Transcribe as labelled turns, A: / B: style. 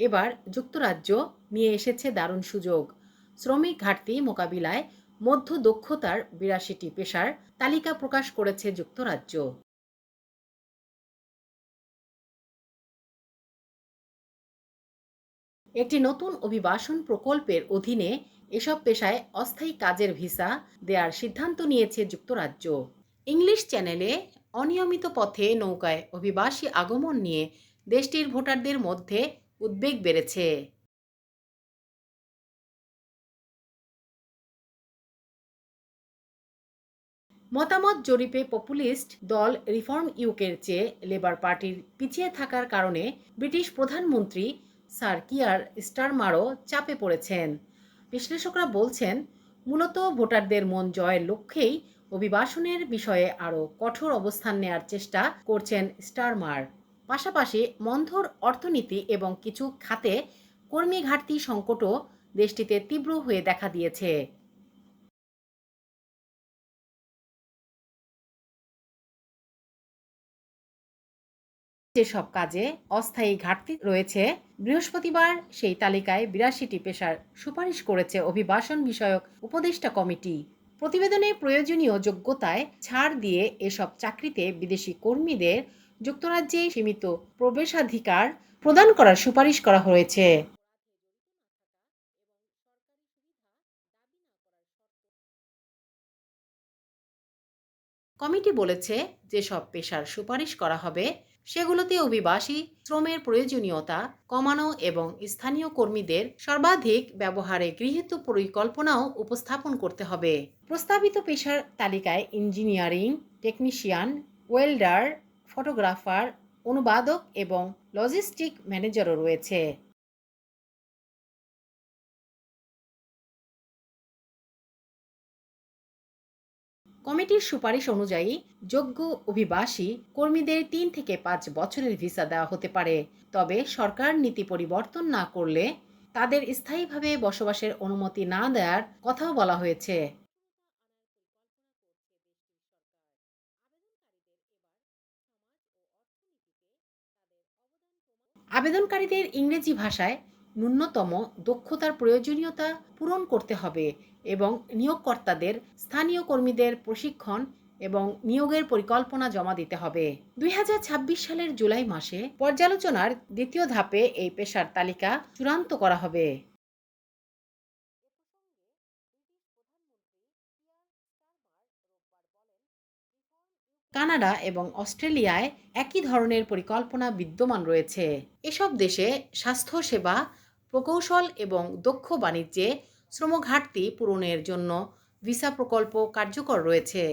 A: এবার যুক্তরাজ্য নিয়ে এসেছে দারুণ সুযোগ। শ্রমিক ঘাটতি মোকাবিলায় মধ্য দক্ষতার বিরাশিটি পেশার তালিকা প্রকাশ করেছে যুক্তরাজ্য। একটি নতুন অভিবাসন প্রকল্পের অধীনে এসব পেশায় অস্থায়ী কাজের ভিসা দেওয়ার সিদ্ধান্ত নিয়েছে যুক্তরাজ্য। ইংলিশ চ্যানেলে অনিয়মিত পথে নৌকায় অভিবাসী আগমন নিয়ে দেশটির ভোটারদের মধ্যে উদ্বেগ বেড়েছে। মতামত জরিপে পপুলিস্ট দল রিফর্ম ইউকের চেয়ে লেবার পার্টির পিছিয়ে থাকার কারণে ব্রিটিশ প্রধানমন্ত্রী স্যার কিয়ার স্টারমারও চাপে পড়েছেন। বিশ্লেষকরা বলছেন, মূলত ভোটারদের মন জয়ের লক্ষ্যেই অভিবাসনের বিষয়ে আরও কঠোর অবস্থান নেয়ার চেষ্টা করছেন স্টারমার। পাশাপাশি মন্ধর অর্থনীতি এবং কিছু খাতে কর্মী ঘাটতি সংকটও দেশটিতে তীব্র হয়ে দেখা দিয়েছে। যেসব কাজে অস্থায়ী ঘাটতি রয়েছে, বৃহস্পতিবার সেই তালিকায় বিরাশিটি পেশার সুপারিশ করেছে অভিবাসন বিষয়ক উপদেষ্টা কমিটি। প্রতিবেদনে প্রয়োজনীয় যোগ্যতায় ছাড় দিয়ে এসব চাকরিতে বিদেশি কর্মীদের যুক্তরাজ্যে সীমিত প্রবেশাধিকার প্রদান করার সুপারিশ করা হয়েছে। কমিটি বলেছে, যেসব পেশার সুপারিশ করা হবে, সেগুলোতে অভিবাসী, শ্রমের প্রয়োজনীয়তা কমানো এবং স্থানীয় কর্মীদের সর্বাধিক ব্যবহারে গৃহীত পরিকল্পনাও উপস্থাপন করতে হবে। প্রস্তাবিত পেশার তালিকায় ইঞ্জিনিয়ারিং, টেকনিশিয়ান, ওয়েল্ডার ফটোগ্রাফার, অনুবাদক এবং লজিস্টিক ম্যানেজারও রয়েছে। কমিটির সুপারিশ অনুযায়ী যোগ্য অভিবাসী কর্মীদের তিন থেকে পাঁচ বছরের ভিসা দেওয়া হতে পারে। তবে সরকার নীতি পরিবর্তন না করলে তাদের স্থায়ীভাবে বসবাসের অনুমতি না দেওয়ার কথাও বলা হয়েছে। আবেদনকারীদের ইংরেজি ভাষায় ন্যূনতম দক্ষতার প্রয়োজনীয়তা পূরণ করতে হবে এবং নিয়োগকর্তাদের স্থানীয় কর্মীদের প্রশিক্ষণ এবং নিয়োগের পরিকল্পনা জমা দিতে হবে। দুই হাজার ছাব্বিশ সালের জুলাই মাসে পর্যালোচনার দ্বিতীয় ধাপে এই পেশার তালিকা চূড়ান্ত করা হবে। কানাডা এবং অস্ট্রেলিয়ায় একই ধরনের পরিকল্পনা বিদ্যমান রয়েছে। এসব দেশে স্বাস্থ্যসেবা প্রকৌশল এবং দক্ষ বাণিজ্যে শ্রমঘাটতি পূরণের জন্য ভিসা প্রকল্প কার্যকর রয়েছে।